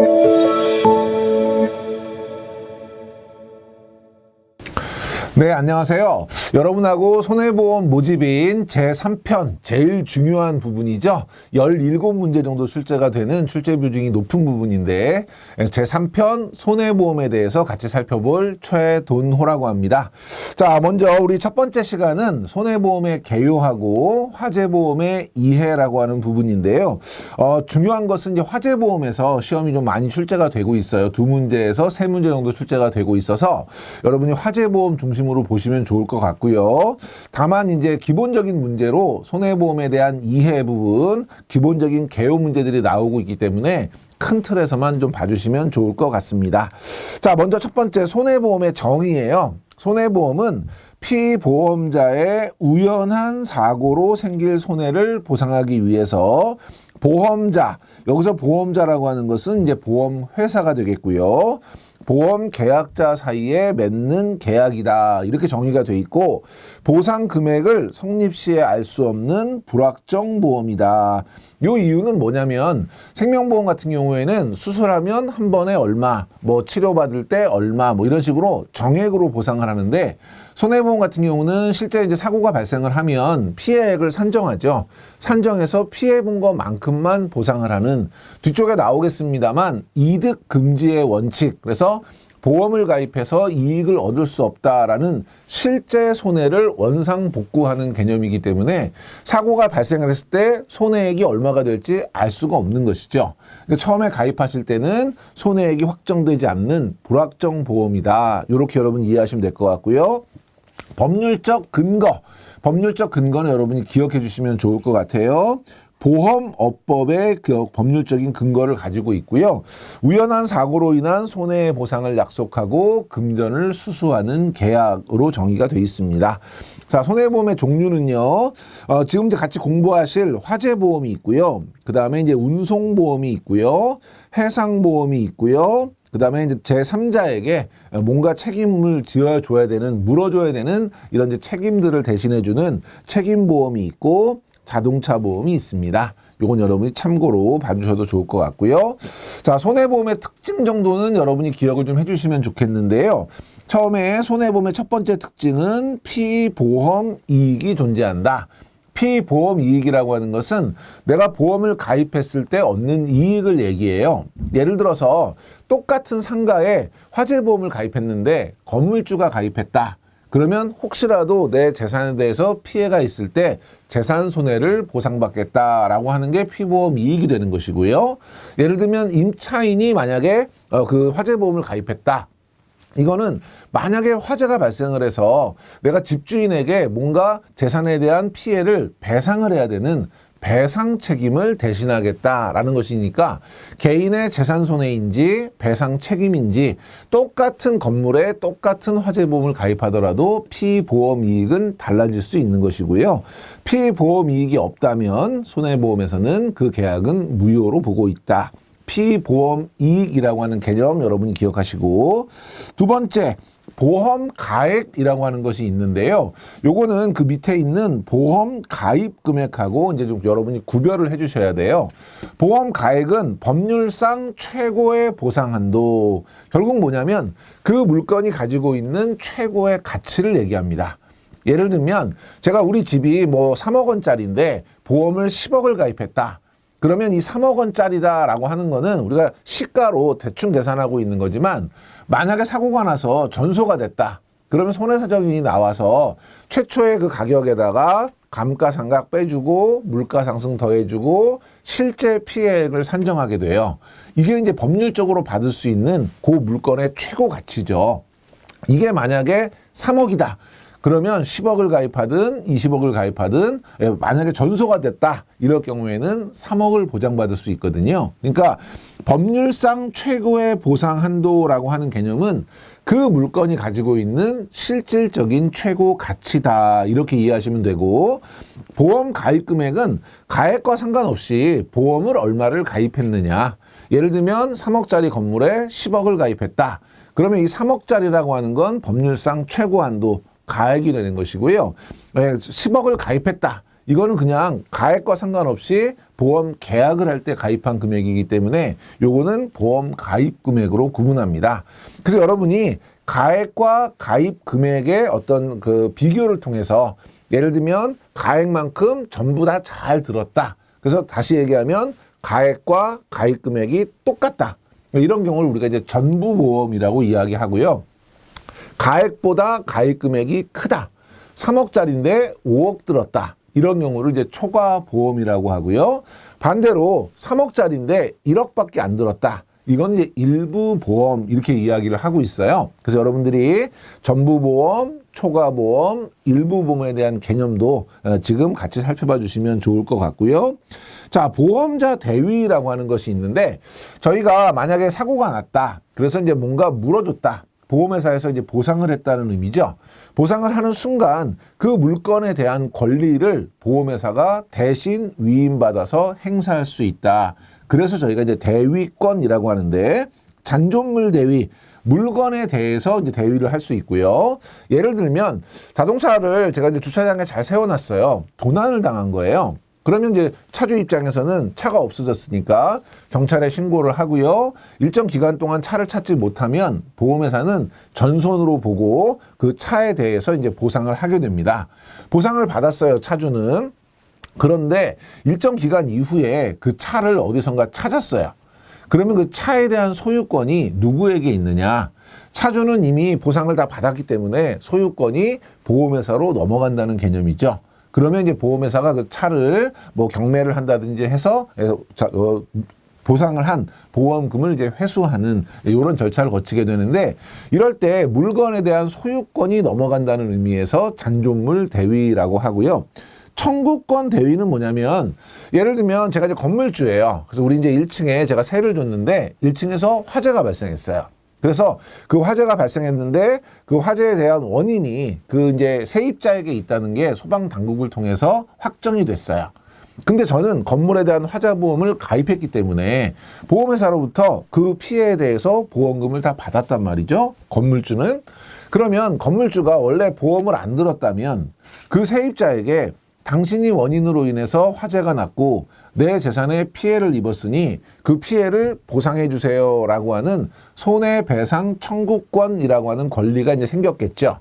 Thank you. 네, 안녕하세요. 여러분하고 손해보험 모집인 제3편, 제일 중요한 부분이죠. 17문제 정도 출제가 되는 출제 비중이 높은 부분인데, 제3편 손해보험에 대해서 같이 살펴볼 최돈호라고 합니다. 자, 먼저 우리 첫 번째 시간은 손해보험의 개요하고 화재보험의 이해라고 하는 부분인데요. 어, 중요한 것은 이제 화재보험에서 시험이 좀 많이 출제가 되고 있어요. 두 문제에서 세 문제 정도 출제가 되고 있어서 여러분이 화재보험 중심으로 보시면 좋을 것 같고요. 다만 이제 기본적인 문제로 손해보험에 대한 이해 부분, 기본적인 개요 문제들이 나오고 있기 때문에 큰 틀에서만 좀 봐주시면 좋을 것 같습니다. 자, 먼저 첫 번째 손해보험의 정의예요. 손해보험은 피보험자의 우연한 사고로 생길 손해를 보상하기 위해서 보험자, 여기서 보험자라고 하는 것은 이제 보험 회사가 되겠고요. 보험 계약자 사이에 맺는 계약이다. 이렇게 정의가 돼 있고 보상 금액을 성립 시에 알 수 없는 불확정 보험이다. 요 이유는 뭐냐면 생명보험 같은 경우에는 수술하면 한 번에 얼마, 뭐 치료받을 때 얼마, 뭐 이런 식으로 정액으로 보상을 하는데 손해보험 같은 경우는 실제 이제 사고가 발생을 하면 피해액을 산정하죠. 산정해서 피해본 것만큼만 보상을 하는 뒤쪽에 나오겠습니다만 이득 금지의 원칙. 그래서 보험을 가입해서 이익을 얻을 수 없다라는 실제 손해를 원상 복구하는 개념이기 때문에 사고가 발생을 했을 때 손해액이 얼마가 될지 알 수가 없는 것이죠. 처음에 가입하실 때는 손해액이 확정되지 않는 불확정 보험이다. 이렇게 여러분 이해하시면 될 것 같고요. 법률적 근거. 법률적 근거는 여러분이 기억해 주시면 좋을 것 같아요. 보험업법의 그 법률적인 근거를 가지고 있고요. 우연한 사고로 인한 손해 보상을 약속하고 금전을 수수하는 계약으로 정의가 되어 있습니다. 자, 손해보험의 종류는요. 어, 지금 이제 같이 공부하실 화재보험이 있고요. 그 다음에 이제 운송보험이 있고요. 해상보험이 있고요. 그 다음에 이제 제3자에게 뭔가 책임을 지어줘야 되는, 물어줘야 되는 이런 이제 책임들을 대신해주는 책임보험이 있고, 자동차 보험이 있습니다. 요건 여러분이 참고로 봐주셔도 좋을 것 같고요. 자, 손해보험의 특징 정도는 여러분이 기억을 좀 해주시면 좋겠는데요. 처음에 손해보험의 첫 번째 특징은 피보험 이익이 존재한다. 피보험 이익이라고 하는 것은 내가 보험을 가입했을 때 얻는 이익을 얘기해요. 예를 들어서 똑같은 상가에 화재보험을 가입했는데 건물주가 가입했다. 그러면 혹시라도 내 재산에 대해서 피해가 있을 때 재산 손해를 보상받겠다라고 하는 게 피보험 이익이 되는 것이고요. 예를 들면 임차인이 만약에 어, 그 화재보험을 가입했다. 이거는 만약에 화재가 발생을 해서 내가 집주인에게 뭔가 재산에 대한 피해를 배상을 해야 되는 배상 책임을 대신하겠다라는 것이니까 개인의 재산 손해인지 배상 책임인지 똑같은 건물에 똑같은 화재보험을 가입하더라도 피보험 이익은 달라질 수 있는 것이고요. 피보험 이익이 없다면 손해보험에서는 그 계약은 무효로 보고 있다. 피보험 이익이라고 하는 개념 여러분이 기억하시고 두 번째 보험 가액이라고 하는 것이 있는데요. 요거는 그 밑에 있는 보험 가입 금액하고 이제 좀 여러분이 구별을 해 주셔야 돼요. 보험 가액은 법률상 최고의 보상 한도. 결국 뭐냐면 그 물건이 가지고 있는 최고의 가치를 얘기합니다. 예를 들면 제가 우리 집이 뭐 3억 원짜리인데 보험을 10억을 가입했다. 그러면 이 3억 원짜리다라고 하는 거는 우리가 시가로 대충 계산하고 있는 거지만 만약에 사고가 나서 전소가 됐다. 그러면 손해사정인이 나와서 최초의 그 가격에다가 감가상각 빼주고 물가 상승 더해주고 실제 피해액을 산정하게 돼요. 이게 이제 법률적으로 받을 수 있는 그 물건의 최고 가치죠. 이게 만약에 3억이다. 그러면 10억을 가입하든 20억을 가입하든 예, 만약에 전소가 됐다 이럴 경우에는 3억을 보장받을 수 있거든요. 그러니까 법률상 최고의 보상 한도라고 하는 개념은 그 물건이 가지고 있는 실질적인 최고 가치다 이렇게 이해하시면 되고 보험 가입 금액은 가액과 상관없이 보험을 얼마를 가입했느냐 예를 들면 3억짜리 건물에 10억을 가입했다. 그러면 이 3억짜리라고 하는 건 법률상 최고 한도 가액이 되는 것이고요. 10억을 예, 가입했다. 이거는 그냥 가액과 상관없이 보험 계약을 할 때 가입한 금액이기 때문에 요거는 보험 가입 금액으로 구분합니다. 그래서 여러분이 가액과 가입 금액의 어떤 그 비교를 통해서 예를 들면 가액만큼 전부 다 잘 들었다. 그래서 다시 얘기하면 가액과 가입 금액이 똑같다. 이런 경우를 우리가 이제 전부 보험이라고 이야기하고요. 가액보다 가입 금액이 크다. 3억짜리인데 5억 들었다. 이런 경우를 이제 초과 보험이라고 하고요. 반대로 3억짜리인데 1억밖에 안 들었다. 이건 이제 일부 보험 이렇게 이야기를 하고 있어요. 그래서 여러분들이 전부 보험, 초과 보험, 일부 보험에 대한 개념도 어, 지금 같이 살펴봐 주시면 좋을 것 같고요. 자, 보험자 대위라고 하는 것이 있는데 저희가 만약에 사고가 났다. 그래서 이제 뭔가 물어줬다. 보험회사에서 이제 보상을 했다는 의미죠. 보상을 하는 순간 그 물건에 대한 권리를 보험회사가 대신 위임받아서 행사할 수 있다. 그래서 저희가 이제 대위권이라고 하는데 잔존물 대위 물건에 대해서 이제 대위를 할 수 있고요. 예를 들면 자동차를 제가 이제 주차장에 잘 세워놨어요. 도난을 당한 거예요. 그러면 이제 차주 입장에서는 차가 없어졌으니까 경찰에 신고를 하고요. 일정 기간 동안 차를 찾지 못하면 보험회사는 전손으로 보고 그 차에 대해서 이제 보상을 하게 됩니다. 보상을 받았어요, 차주는. 그런데 일정 기간 이후에 그 차를 어디선가 찾았어요. 그러면 그 차에 대한 소유권이 누구에게 있느냐? 차주는 이미 보상을 다 받았기 때문에 소유권이 보험회사로 넘어간다는 개념이죠. 그러면 이제 보험회사가 그 차를 뭐 경매를 한다든지 해서 자, 어, 보상을 한 보험금을 이제 회수하는 이런 절차를 거치게 되는데 이럴 때 물건에 대한 소유권이 넘어간다는 의미에서 잔존물 대위라고 하고요. 청구권 대위는 뭐냐면 예를 들면 제가 이제 건물주예요. 그래서 우리 이제 1층에 제가 세를 줬는데 1층에서 화재가 발생했어요. 그래서 그 화재가 발생했는데 그 화재에 대한 원인이 그 이제 세입자에게 있다는 게 소방 당국을 통해서 확정이 됐어요. 근데 저는 건물에 대한 화재보험을 가입했기 때문에 보험회사로부터 그 피해에 대해서 보험금을 다 받았단 말이죠. 건물주는. 그러면 건물주가 원래 보험을 안 들었다면 그 세입자에게 당신이 원인으로 인해서 화재가 났고 내 재산에 피해를 입었으니 그 피해를 보상해 주세요라고 하는 손해배상 청구권이라고 하는 권리가 이제 생겼겠죠.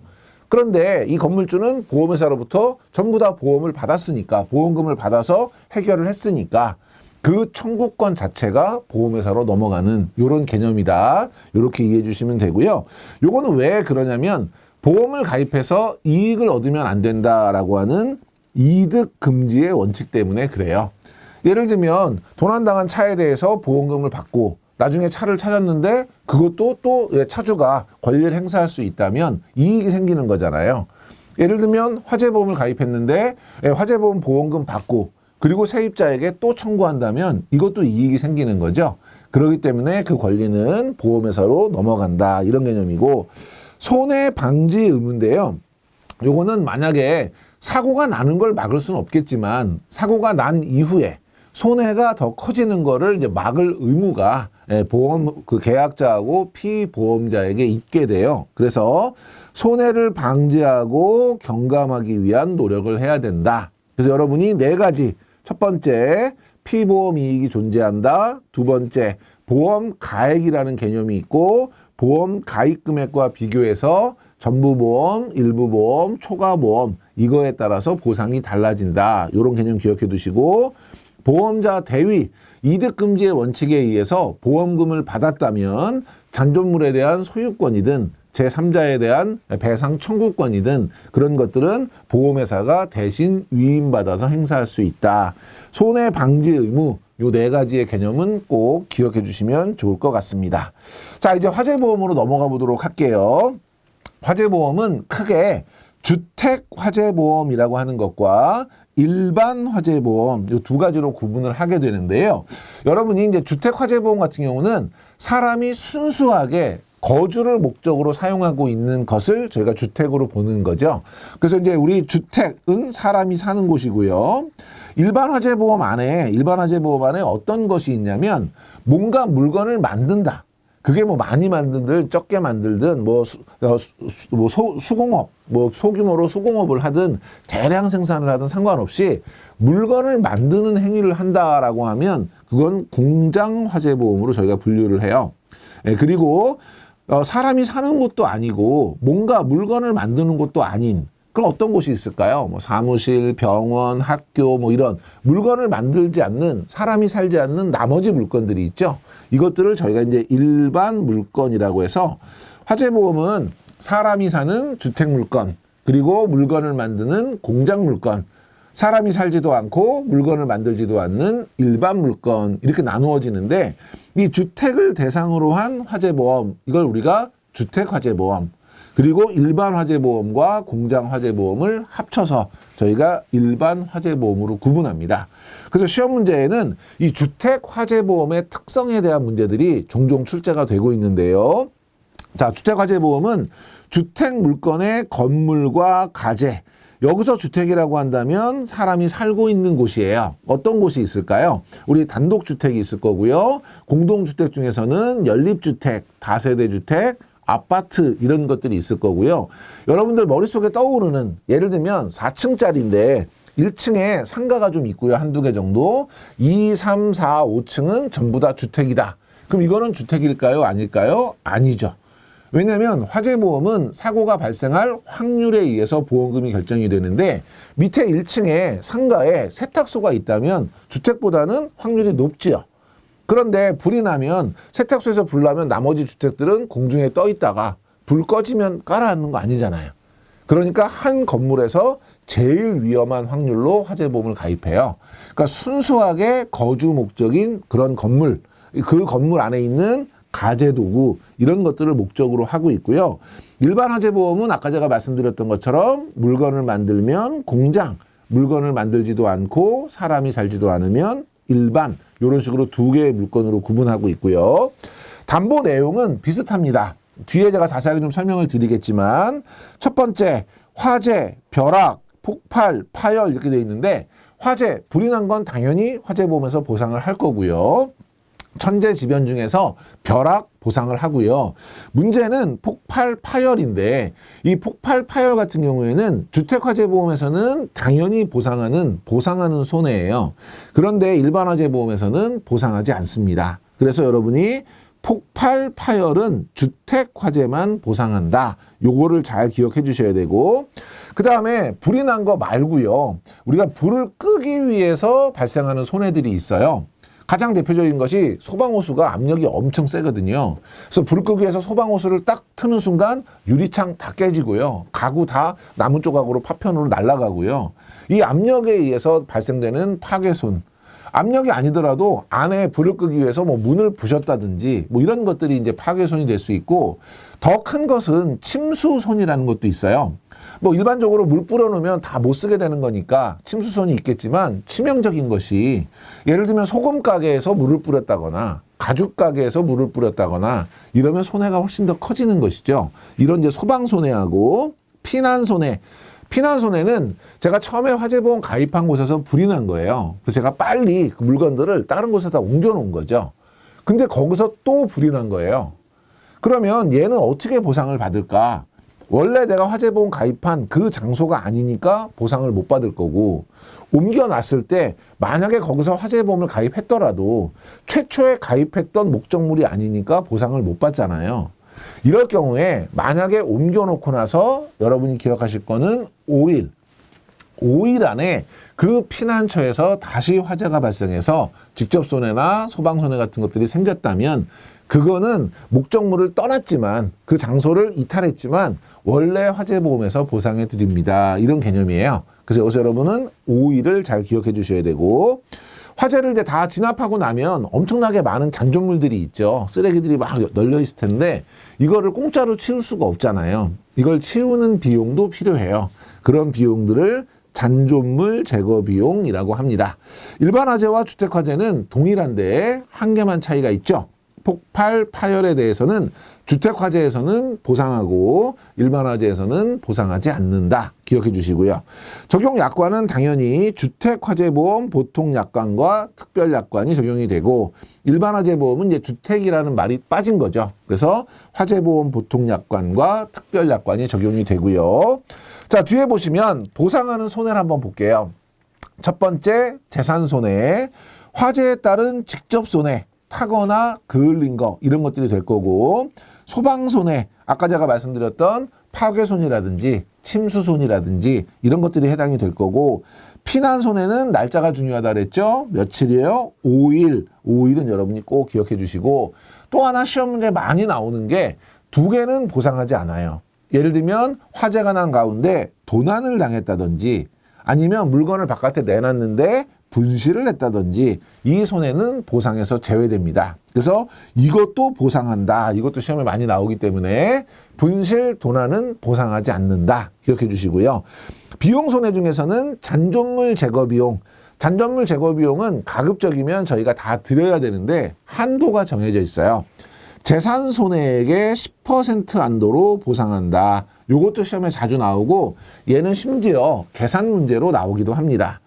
그런데 이 건물주는 보험회사로부터 전부 다 보험을 받았으니까 보험금을 받아서 해결을 했으니까 그 청구권 자체가 보험회사로 넘어가는 이런 개념이다. 이렇게 이해해 주시면 되고요. 요거는 왜 그러냐면 보험을 가입해서 이익을 얻으면 안 된다라고 하는 이득 금지의 원칙 때문에 그래요. 예를 들면 도난당한 차에 대해서 보험금을 받고 나중에 차를 찾았는데 그것도 또 차주가 권리를 행사할 수 있다면 이익이 생기는 거잖아요. 예를 들면 화재보험을 가입했는데 예, 화재보험 보험금 받고 그리고 세입자에게 또 청구한다면 이것도 이익이 생기는 거죠. 그렇기 때문에 그 권리는 보험회사로 넘어간다 이런 개념이고 손해 방지 의무인데요. 요거는 만약에 사고가 나는 걸 막을 수는 없겠지만 사고가 난 이후에 손해가 더 커지는 거를 이제 막을 의무가 예, 보험 그 계약자하고 피보험자에게 있게 돼요. 그래서 손해를 방지하고 경감하기 위한 노력을 해야 된다. 그래서 여러분이 네 가지 첫 번째 피보험 이익이 존재한다. 두 번째 보험 가액이라는 개념이 있고 보험 가입 금액과 비교해서 전부 보험, 일부 보험, 초과 보험 이거에 따라서 보상이 달라진다. 이런 개념 기억해 두시고 보험자 대위 이득 금지의 원칙에 의해서 보험금을 받았다면 잔존물에 대한 소유권이든 제3자에 대한 배상 청구권이든 그런 것들은 보험회사가 대신 위임받아서 행사할 수 있다. 손해 방지 의무 요 네 가지의 개념은 꼭 기억해 주시면 좋을 것 같습니다. 자, 이제 화재 보험으로 넘어가 보도록 할게요. 화재 보험은 크게 주택 화재 보험이라고 하는 것과 일반 화재보험 이 두 가지로 구분을 하게 되는데요. 여러분이 이제 주택 화재보험 같은 경우는 사람이 순수하게 거주를 목적으로 사용하고 있는 것을 저희가 주택으로 보는 거죠. 그래서 이제 우리 주택은 사람이 사는 곳이고요. 일반 화재보험 안에 일반 화재보험 안에 어떤 것이 있냐면 뭔가 물건을 만든다. 그게 뭐 많이 만들든 적게 만들든 뭐, 수, 어, 수, 수- 뭐 소, 수공업, 뭐 소규모로 수공업을 하든 대량 생산을 하든 상관없이 물건을 만드는 행위를 한다라고 하면 그건 공장 화재 보험으로 저희가 분류를 해요. 예, 그리고 어, 사람이 사는 곳도 아니고 뭔가 물건을 만드는 곳도 아닌 그럼 어떤 곳이 있을까요? 뭐 사무실, 병원, 학교 뭐 이런 물건을 만들지 않는 사람이 살지 않는 나머지 물건들이 있죠. 이것들을 저희가 이제 일반 물건이라고 해서 화재 보험은 사람이 사는 주택 물건 그리고 물건을 만드는 공장 물건 사람이 살지도 않고 물건을 만들지도 않는 일반 물건 이렇게 나누어지는데 이 주택을 대상으로 한 화재보험 이걸 우리가 주택 화재보험 그리고 일반 화재보험과 공장 화재보험을 합쳐서 저희가 일반 화재보험으로 구분합니다. 그래서 시험 문제에는 이 주택 화재 보험의 특성에 대한 문제들이 종종 출제가 되고 있는데요. 자, 주택 화재 보험은 주택 물건의 건물과 가재. 여기서 주택이라고 한다면 사람이 살고 있는 곳이에요. 어떤 곳이 있을까요? 우리 단독주택이 있을 거고요. 공동주택 중에서는 연립주택, 다세대주택, 아파트 이런 것들이 있을 거고요. 여러분들 머릿속에 떠오르는 예를 들면 4층짜리인데 1층에 상가가 좀 있고요. 한두 개 정도. 2, 3, 4, 5층은 전부 다 주택이다. 그럼 이거는 주택일까요? 아닐까요? 아니죠. 왜냐하면 화재보험은 사고가 발생할 확률에 의해서 보험금이 결정이 되는데 밑에 1층에 상가에 세탁소가 있다면 주택보다는 확률이 높지요. 그런데 불이 나면 세탁소에서 불 나면 나머지 주택들은 공중에 떠 있다가 불 꺼지면 깔아앉는 거 아니잖아요. 그러니까 한 건물에서 제일 위험한 확률로 화재보험을 가입해요. 그러니까 순수하게 거주 목적인 그런 건물, 그 건물 안에 있는 가재 도구 이런 것들을 목적으로 하고 있고요. 일반 화재 보험은 아까 제가 말씀드렸던 것처럼 물건을 만들면 공장, 물건을 만들지도 않고 사람이 살지도 않으면 일반 이런 식으로 두 개의 물건으로 구분하고 있고요. 담보 내용은 비슷합니다. 뒤에 제가 자세하게 좀 설명을 드리겠지만 첫 번째 화재, 벼락, 폭발, 파열 이렇게 돼 있는데 화재, 불이 난 건 당연히 화재보험에서 보상을 할 거고요. 천재 지변 중에서 벼락 보상을 하고요. 문제는 폭발 파열인데 이 폭발 파열 같은 경우에는 주택 화재 보험에서는 당연히 보상하는 보상하는 손해예요. 그런데 일반 화재 보험에서는 보상하지 않습니다. 그래서 여러분이 폭발 파열은 주택 화재만 보상한다. 요거를 잘 기억해 주셔야 되고 그 다음에 불이 난 거 말고요. 우리가 불을 끄기 위해서 발생하는 손해들이 있어요. 가장 대표적인 것이 소방호수가 압력이 엄청 세거든요. 그래서 불을 끄기 위해서 소방호수를 딱 트는 순간 유리창 다 깨지고요. 가구 다 나무 조각으로 파편으로 날아가고요. 이 압력에 의해서 발생되는 파괴손. 압력이 아니더라도 안에 불을 끄기 위해서 뭐 문을 부셨다든지 뭐 이런 것들이 이제 파괴손이 될 수 있고 더 큰 것은 침수손이라는 것도 있어요. 뭐 일반적으로 물 뿌려놓으면 다 못 쓰게 되는 거니까 침수손이 있겠지만 치명적인 것이 예를 들면 소금 가게에서 물을 뿌렸다거나 가죽 가게에서 물을 뿌렸다거나 이러면 손해가 훨씬 더 커지는 것이죠. 이런 이제 소방 손해하고 피난 손해. 피난 손해는 제가 처음에 화재보험 가입한 곳에서 불이 난 거예요. 그래서 제가 빨리 그 물건들을 다른 곳에다 옮겨 놓은 거죠. 근데 거기서 또 불이 난 거예요. 그러면 얘는 어떻게 보상을 받을까? 원래 내가 화재보험 가입한 그 장소가 아니니까 보상을 못 받을 거고 옮겨놨을 때 만약에 거기서 화재보험을 가입했더라도 최초에 가입했던 목적물이 아니니까 보상을 못 받잖아요. 이럴 경우에 만약에 옮겨놓고 나서 여러분이 기억하실 거는 5일 5일 안에 그 피난처에서 다시 화재가 발생해서 직접 손해나 소방 손해 같은 것들이 생겼다면 그거는 목적물을 떠났지만 그 장소를 이탈했지만 원래 화재보험에서 보상해 드립니다. 이런 개념이에요. 그래서 여기서 여러분은 5일을 잘 기억해 주셔야 되고 화재를 이제 다 진압하고 나면 엄청나게 많은 잔존물들이 있죠. 쓰레기들이 막 널려 있을 텐데 이거를 공짜로 치울 수가 없잖아요. 이걸 치우는 비용도 필요해요. 그런 비용들을 잔존물 제거 비용이라고 합니다. 일반 화재와 주택 화재는 동일한데 한 개만 차이가 있죠. 폭발, 파열에 대해서는 주택 화재에서는 보상하고 일반 화재에서는 보상하지 않는다. 기억해 주시고요. 적용 약관은 당연히 주택 화재 보험 보통 약관과 특별 약관이 적용이 되고 일반 화재 보험은 이제 주택이라는 말이 빠진 거죠. 그래서 화재 보험 보통 약관과 특별 약관이 적용이 되고요. 자, 뒤에 보시면 보상하는 손해를 한번 볼게요. 첫 번째 재산 손해, 화재에 따른 직접 손해, 타거나 그을린 거 이런 것들이 될 거고 소방 손해, 아까 제가 말씀드렸던 파괴 손이라든지 침수 손이라든지 이런 것들이 해당이 될 거고 피난 손해는 날짜가 중요하다 그랬죠? 며칠이에요? 5일. 5일은 여러분이 꼭 기억해 주시고 또 하나 시험 문제 많이 나오는 게 두 개는 보상하지 않아요. 예를 들면 화재가 난 가운데 도난을 당했다든지 아니면 물건을 바깥에 내놨는데 분실을 했다든지 이 손해는 보상에서 제외됩니다. 그래서 이것도 보상한다. 이것도 시험에 많이 나오기 때문에 분실 도난은 보상하지 않는다. 기억해 주시고요. 비용 손해 중에서는 잔존물 제거 비용 잔존물 제거 비용은 가급적이면 저희가 다 드려야 되는데 한도가 정해져 있어요. 재산 손해액의 10% 한도로 보상한다. 요것도 시험에 자주 나오고 얘는 심지어 계산 문제로 나오기도 합니다.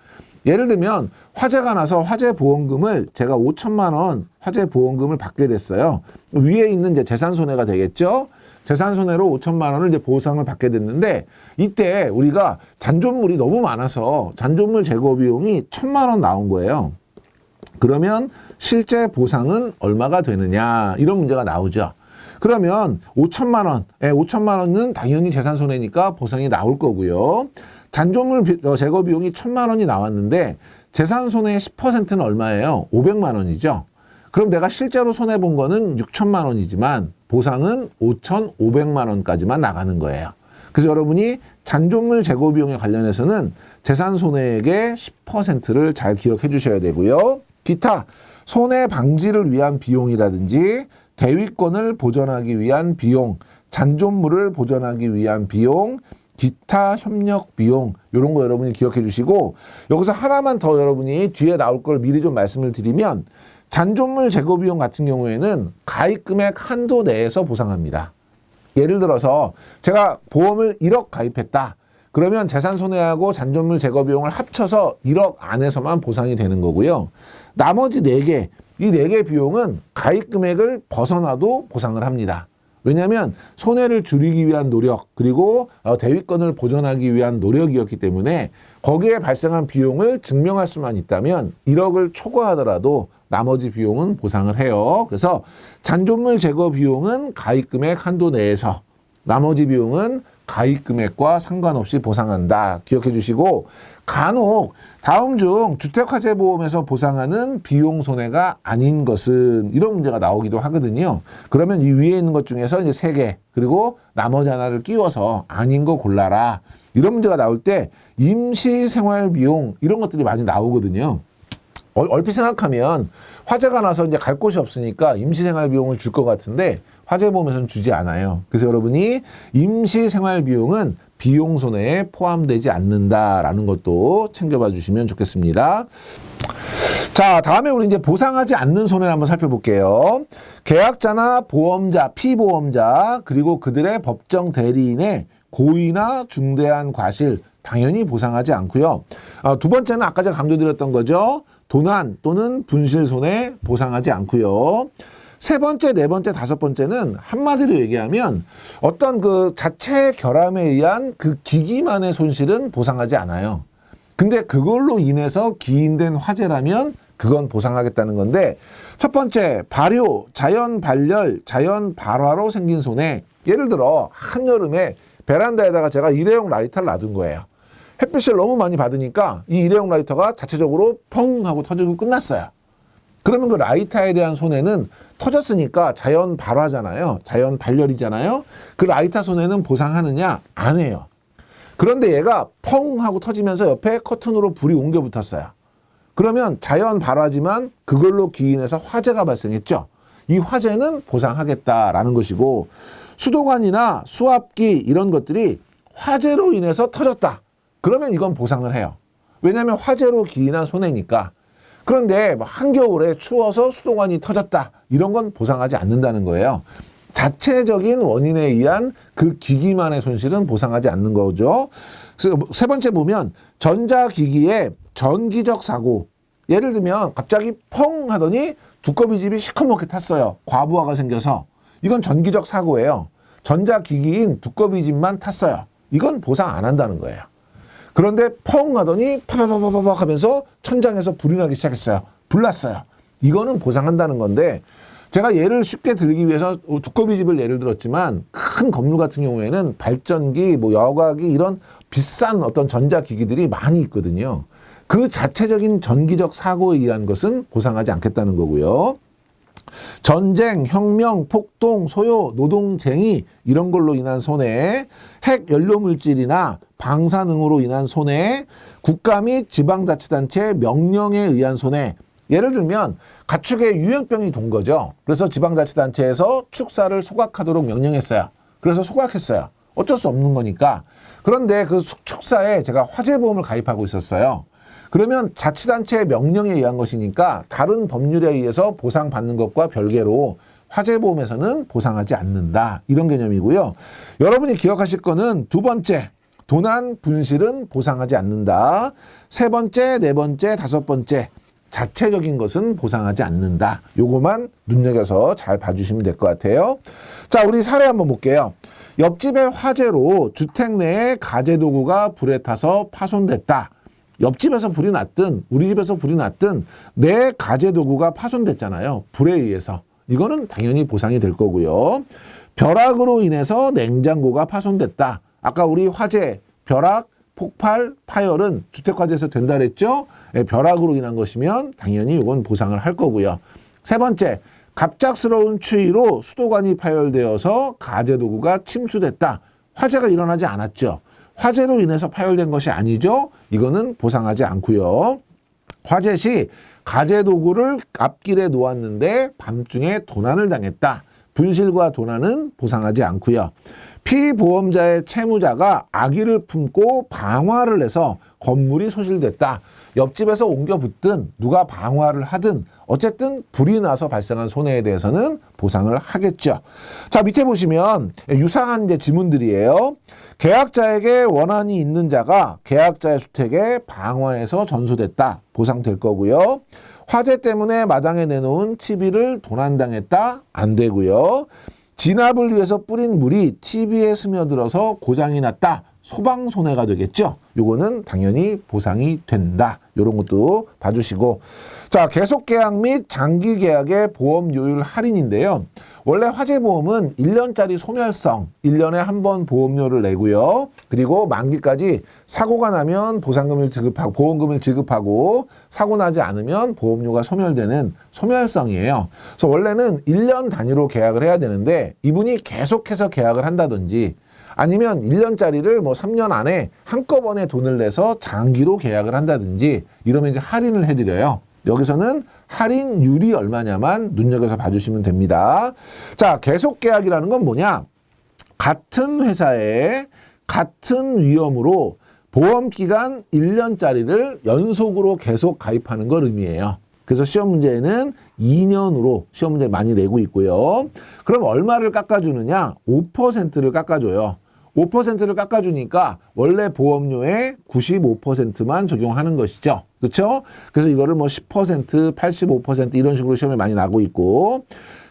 예를 들면 화재가 나서 화재 보험금을 제가 5천만 원 화재 보험금을 받게 됐어요. 위에 있는 이제 재산 손해가 되겠죠. 재산 손해로 5천만 원을 이제 보상을 받게 됐는데 이때 우리가 잔존물이 너무 많아서 잔존물 제거 비용이 천만 원 나온 거예요. 그러면 실제 보상은 얼마가 되느냐 이런 문제가 나오죠. 그러면 5천만 원, 예, 5천만 원은 당연히 재산 손해니까 보상이 나올 거고요. 잔존물 비- 어, 제거 비용이 천만 원이 나왔는데 재산 손해의 10%는 얼마예요? 500만 원이죠. 그럼 내가 실제로 손해 본 거는 6천만 원이지만 보상은 5,500만 원까지만 나가는 거예요. 그래서 여러분이 잔존물 제거 비용에 관련해서는 재산 손해액의 10%를 잘 기억해 주셔야 되고요. 기타 손해 방지를 위한 비용이라든지 대위권을 보전하기 위한 비용, 잔존물을 보전하기 위한 비용, 기타 협력 비용 이런 거 여러분이 기억해 주시고 여기서 하나만 더 여러분이 뒤에 나올 걸 미리 좀 말씀을 드리면 잔존물 제거 비용 같은 경우에는 가입 금액 한도 내에서 보상합니다. 예를 들어서 제가 보험을 1억 가입했다. 그러면 재산 손해하고 잔존물 제거 비용을 합쳐서 1억 안에서만 보상이 되는 거고요. 나머지 4개, 이 4개 비용은 가입 금액을 벗어나도 보상을 합니다. 왜냐하면 손해를 줄이기 위한 노력 그리고 어, 대위권을 보존하기 위한 노력이었기 때문에 거기에 발생한 비용을 증명할 수만 있다면 1억을 초과하더라도 나머지 비용은 보상을 해요. 그래서 잔존물 제거 비용은 가입 금액 한도 내에서 나머지 비용은 가입 금액과 상관없이 보상한다. 기억해 주시고 간혹 다음 중 주택화재 보험에서 보상하는 비용 손해가 아닌 것은 이런 문제가 나오기도 하거든요. 그러면 이 위에 있는 것 중에서 이제 세 개 그리고 나머지 하나를 끼워서 아닌 거 골라라. 이런 문제가 나올 때 임시 생활 비용 이런 것들이 많이 나오거든요. 얼- 얼핏 생각하면 화재가 나서 이제 갈 곳이 없으니까 임시 생활 비용을 줄 것 같은데 화재보험에서는 주지 않아요. 그래서 여러분이 임시 생활 비용은 비용 손해에 포함되지 않는다라는 것도 챙겨봐 주시면 좋겠습니다. 자, 다음에 우리 이제 보상하지 않는 손해를 한번 살펴볼게요. 계약자나 보험자, 피보험자, 그리고 그들의 법정 대리인의 고의나 중대한 과실, 당연히 보상하지 않고요. 아, 두 번째는 아까 제가 강조드렸던 거죠. 도난 또는 분실 손해 보상하지 않고요. 세 번째, 네 번째, 다섯 번째는 한마디로 얘기하면 어떤 그 자체 결함에 의한 그 기기만의 손실은 보상하지 않아요. 근데 그걸로 인해서 기인된 화재라면 그건 보상하겠다는 건데 첫 번째 발효, 자연 발열, 자연 발화로 생긴 손해 예를 들어 한여름에 베란다에다가 제가 일회용 라이터를 놔둔 거예요. 햇빛을 너무 많이 받으니까 이 일회용 라이터가 자체적으로 펑 하고 터지고 끝났어요. 그러면 그 라이터에 대한 손해는 터졌으니까 자연 발화잖아요. 자연 발열이잖아요. 그 라이터 손해는 보상하느냐? 안 해요. 그런데 얘가 펑 하고 터지면서 옆에 커튼으로 불이 옮겨 붙었어요. 그러면 자연 발화지만 그걸로 기인해서 화재가 발생했죠. 이 화재는 보상하겠다라는 것이고 수도관이나 수압기 이런 것들이 화재로 인해서 터졌다. 그러면 이건 보상을 해요. 왜냐하면 화재로 기인한 손해니까. 그런데 뭐 한겨울에 추워서 수도관이 터졌다. 이런 건 보상하지 않는다는 거예요. 자체적인 원인에 의한 그 기기만의 손실은 보상하지 않는 거죠. 그래서 세 번째 보면 전자기기의 전기적 사고. 예를 들면 갑자기 펑 하더니 두꺼비 집이 시커멓게 탔어요. 과부하가 생겨서. 이건 전기적 사고예요. 전자기기인 두꺼비 집만 탔어요. 이건 보상 안 한다는 거예요. 그런데 펑 하더니 파바바바박 하면서 천장에서 불이 나기 시작했어요. 불났어요. 이거는 보상한다는 건데 제가 예를 쉽게 들기 위해서 두꺼비 집을 예를 들었지만 큰 건물 같은 경우에는 발전기, 뭐 여과기 이런 비싼 어떤 전자기기들이 많이 있거든요. 그 자체적인 전기적 사고에 의한 것은 보상하지 않겠다는 거고요. 전쟁, 혁명, 폭동, 소요, 노동쟁이 이런 걸로 인한 손해, 핵 연료 물질이나 방사능으로 인한 손해, 국가 및 지방자치단체 명령에 의한 손해. 예를 들면 가축에 유행병이 돈 거죠. 그래서 지방자치단체에서 축사를 소각하도록 명령했어요. 그래서 소각했어요. 어쩔 수 없는 거니까. 그런데 그 숙- 축사에 제가 화재보험을 가입하고 있었어요. 그러면 자치단체의 명령에 의한 것이니까 다른 법률에 의해서 보상받는 것과 별개로 화재보험에서는 보상하지 않는다. 이런 개념이고요. 여러분이 기억하실 거는 두 번째, 도난 분실은 보상하지 않는다. 세 번째, 네 번째, 다섯 번째, 자체적인 것은 보상하지 않는다. 요거만 눈여겨서 잘 봐주시면 될 것 같아요. 자, 우리 사례 한번 볼게요. 옆집의 화재로 주택 내에 가재 도구가 불에 타서 파손됐다. 옆집에서 불이 났든 우리 집에서 불이 났든 내 가재 도구가 파손됐잖아요. 불에 의해서. 이거는 당연히 보상이 될 거고요. 벼락으로 인해서 냉장고가 파손됐다. 아까 우리 화재, 벼락, 폭발, 파열은 주택화재에서 된다 그랬죠? 예, 벼락으로 인한 것이면 당연히 이건 보상을 할 거고요. 세 번째, 갑작스러운 추위로 수도관이 파열되어서 가재 도구가 침수됐다. 화재가 일어나지 않았죠. 화재로 인해서 파열된 것이 아니죠. 이거는 보상하지 않고요. 화재 시 가재 도구를 앞길에 놓았는데 밤중에 도난을 당했다. 분실과 도난은 보상하지 않고요. 피보험자의 채무자가 아기를 품고 방화를 해서 건물이 소실됐다. 옆집에서 옮겨 붙든 누가 방화를 하든 어쨌든 불이 나서 발생한 손해에 대해서는 보상을 하겠죠. 자, 밑에 보시면 유사한 이제 지문들이에요. 계약자에게 원한이 있는 자가 계약자의 주택에 방화해서 전소됐다. 보상될 거고요. 화재 때문에 마당에 내놓은 TV를 도난당했다. 안 되고요. 진압을 위해서 뿌린 물이 TV에 스며들어서 고장이 났다. 소방 손해가 되겠죠. 요거는 당연히 보상이 된다. 요런 것도 봐주시고. 자, 계속 계약 및 장기 계약의 보험료율 할인인데요. 원래 화재보험은 1년짜리 소멸성, 1년에 한 번 보험료를 내고요. 그리고 만기까지 사고가 나면 보상금을 지급하고, 보험금을 지급하고, 사고 나지 않으면 보험료가 소멸되는 소멸성이에요. 그래서 원래는 1년 단위로 계약을 해야 되는데, 이분이 계속해서 계약을 한다든지, 아니면 1년짜리를 뭐 3년 안에 한꺼번에 돈을 내서 장기로 계약을 한다든지, 이러면 이제 할인을 해드려요. 여기서는 할인율이 얼마냐만 눈여겨서 봐주시면 됩니다. 자, 계속 계약이라는 건 뭐냐? 같은 회사에 같은 위험으로 보험 기간 1년짜리를 연속으로 계속 가입하는 걸 의미해요. 그래서 시험 문제에는 2년으로 시험 문제 많이 내고 있고요. 그럼 얼마를 깎아주느냐? 5%를 깎아줘요. 5%를 깎아주니까 원래 보험료의 95%만 적용하는 것이죠. 그렇죠? 그래서 이거를 뭐 10%, 85% 이런 식으로 시험에 많이 나고 있고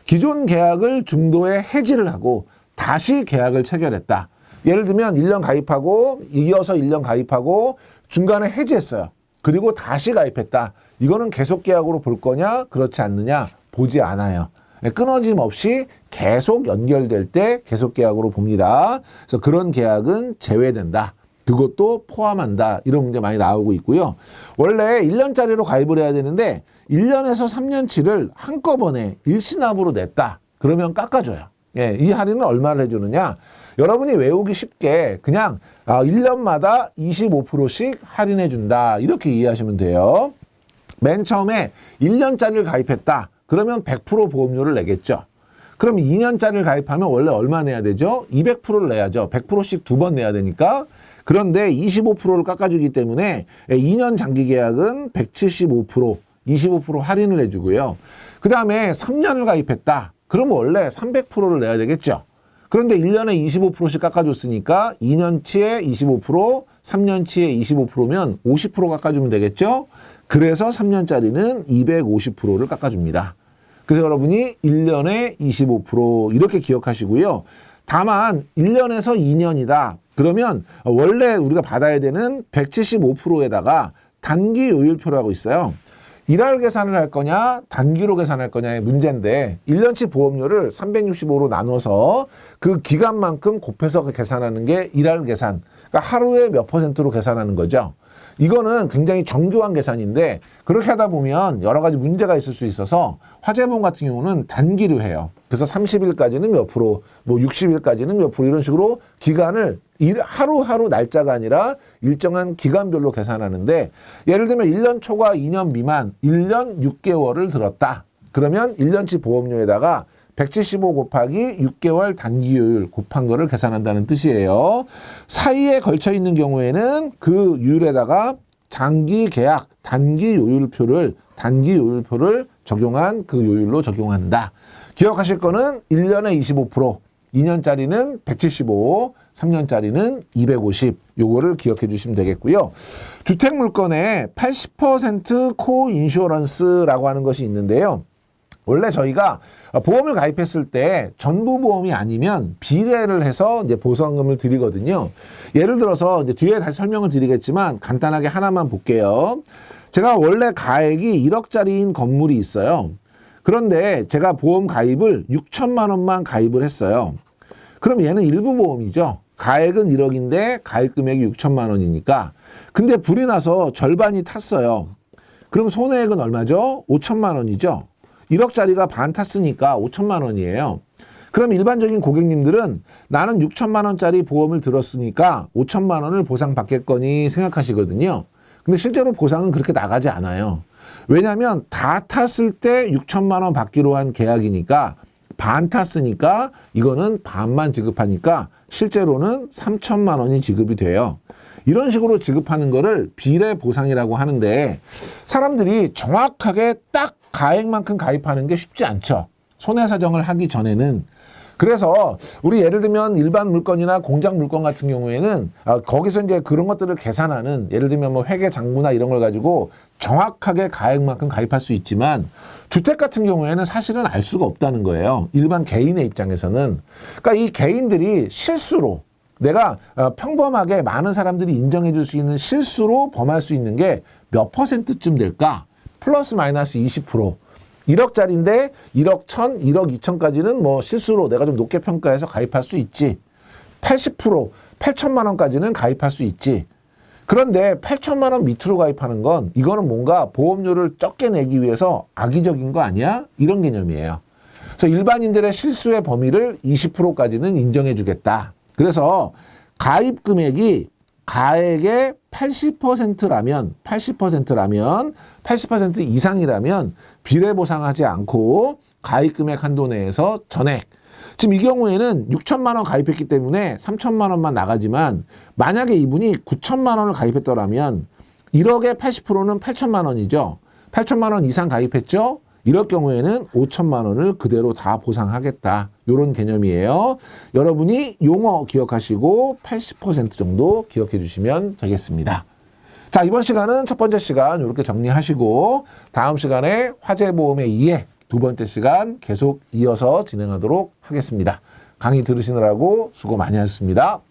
기존 계약을 중도에 해지를 하고 다시 계약을 체결했다. 예를 들면 1년 가입하고 이어서 1년 가입하고 중간에 해지했어요. 그리고 다시 가입했다. 이거는 계속 계약으로 볼 거냐? 그렇지 않느냐? 보지 않아요. 네, 끊어짐 없이 계속 연결될 때 계속 계약으로 봅니다. 그래서 그런 계약은 제외된다. 그것도 포함한다. 이런 문제 많이 나오고 있고요. 원래 1년짜리로 가입을 해야 되는데 1년에서 3년치를 한꺼번에 일시납으로 냈다. 그러면 깎아줘요. 예, 이 할인은 얼마를 해주느냐? 여러분이 외우기 쉽게 그냥 아, 1년마다 25%씩 할인해 준다. 이렇게 이해하시면 돼요. 맨 처음에 1년짜리를 가입했다. 그러면 100% 보험료를 내겠죠. 그럼 2년짜리를 가입하면 원래 얼마 내야 되죠? 200%를 내야죠. 100%씩 두 번 내야 되니까. 그런데 25%를 깎아주기 때문에 2년 장기 계약은 175%, 25% 할인을 해주고요. 그 다음에 3년을 가입했다. 그러면 원래 300%를 내야 되겠죠. 그런데 1년에 25%씩 깎아줬으니까 2년치에 25%, 3년치에 25%면 50% 깎아주면 되겠죠? 그래서 3년짜리는 250%를 깎아줍니다. 그래서 여러분이 1년에 25% 이렇게 기억하시고요. 다만 1년에서 2년이다. 그러면 원래 우리가 받아야 되는 175%에다가 단기 요율표라고 있어요. 일할 계산을 할 거냐, 단기로 계산할 거냐의 문제인데, 1년치 보험료를 365로 나눠서 그 기간만큼 곱해서 계산하는 게 일할 계산. 그러니까 하루에 몇 퍼센트로 계산하는 거죠. 이거는 굉장히 정교한 계산인데, 그렇게 하다 보면 여러 가지 문제가 있을 수 있어서 화재보험 같은 경우는 단기로 해요. 그래서 30일까지는 몇 프로, 뭐 60일까지는 몇 프로 이런 식으로 기간을 일- 하루하루 날짜가 아니라 일정한 기간별로 계산하는데 예를 들면 1년 초과 2년 미만 1년 6개월을 들었다. 그러면 1년치 보험료에다가 175 곱하기 6개월 단기요율 곱한 거를 계산한다는 뜻이에요. 사이에 걸쳐 있는 경우에는 그 율에다가 장기 계약 단기 요율표를 단기 요율표를 적용한 그 요율로 적용한다. 기억하실 거는 1년에 25%, 2년짜리는 175, 3년짜리는 250. 요거를 기억해 주시면 되겠고요. 주택 물건에 80% 코인슈어런스라고 하는 것이 있는데요. 원래 저희가 보험을 가입했을 때 전부 보험이 아니면 비례를 해서 이제 보상금을 드리거든요. 예를 들어서 이제 뒤에 다시 설명을 드리겠지만 간단하게 하나만 볼게요. 제가 원래 가액이 1억짜리인 건물이 있어요. 그런데 제가 보험 가입을 6천만 원만 가입을 했어요. 그럼 얘는 일부 보험이죠. 가액은 1억인데 가입 금액이 6천만 원이니까. 근데 불이 나서 절반이 탔어요. 그럼 손해액은 얼마죠? 5천만 원이죠. 1억짜리가 반 탔으니까 5천만 원이에요. 그럼 일반적인 고객님들은 나는 6천만 원짜리 보험을 들었으니까 5천만 원을 보상받겠거니 생각하시거든요. 근데 실제로 보상은 그렇게 나가지 않아요. 왜냐하면 다 탔을 때 6천만 원 받기로 한 계약이니까 반 탔으니까 이거는 반만 지급하니까 실제로는 3천만 원이 지급이 돼요. 이런 식으로 지급하는 거를 비례 보상이라고 하는데 사람들이 정확하게 딱 가액만큼 가입하는 게 쉽지 않죠. 손해 사정을 하기 전에는. 그래서 우리 예를 들면 일반 물건이나 공장 물건 같은 경우에는 아, 거기서 이제 그런 것들을 계산하는 예를 들면 뭐 회계 장부나 이런 걸 가지고 정확하게 가액만큼 가입할 수 있지만 주택 같은 경우에는 사실은 알 수가 없다는 거예요. 일반 개인의 입장에서는. 그러니까 이 개인들이 실수로 내가 어, 평범하게 많은 사람들이 인정해 줄 수 있는 실수로 범할 수 있는 게 몇 퍼센트쯤 될까? 플러스 마이너스 20%. 1억짜리인데 1억 1000, 1억 2천까지는 뭐 실수로 내가 좀 높게 평가해서 가입할 수 있지. 80%, 8천만 원까지는 가입할 수 있지. 그런데 8천만 원 밑으로 가입하는 건 이거는 뭔가 보험료를 적게 내기 위해서 악의적인 거 아니야? 이런 개념이에요. 그래서 일반인들의 실수의 범위를 20%까지는 인정해 주겠다. 그래서 가입 금액이 가액의 80%라면 80%라면 80% 이상이라면 비례 보상하지 않고 가입 금액 한도 내에서 전액 지금 이 경우에는 6천만 원 가입했기 때문에 3천만 원만 나가지만 만약에 이분이 9천만 원을 가입했더라면 1억의 80%는 8천만 원이죠. 8천만 원 이상 가입했죠. 이럴 경우에는 5천만 원을 그대로 다 보상하겠다. 요런 개념이에요. 여러분이 용어 기억하시고 80% 정도 기억해 주시면 되겠습니다. 자, 이번 시간은 첫 번째 시간 이렇게 정리하시고 다음 시간에 화재 보험의 이해 두 번째 시간 계속 이어서 진행하도록 하겠습니다. 강의 들으시느라고 수고 많이 하셨습니다.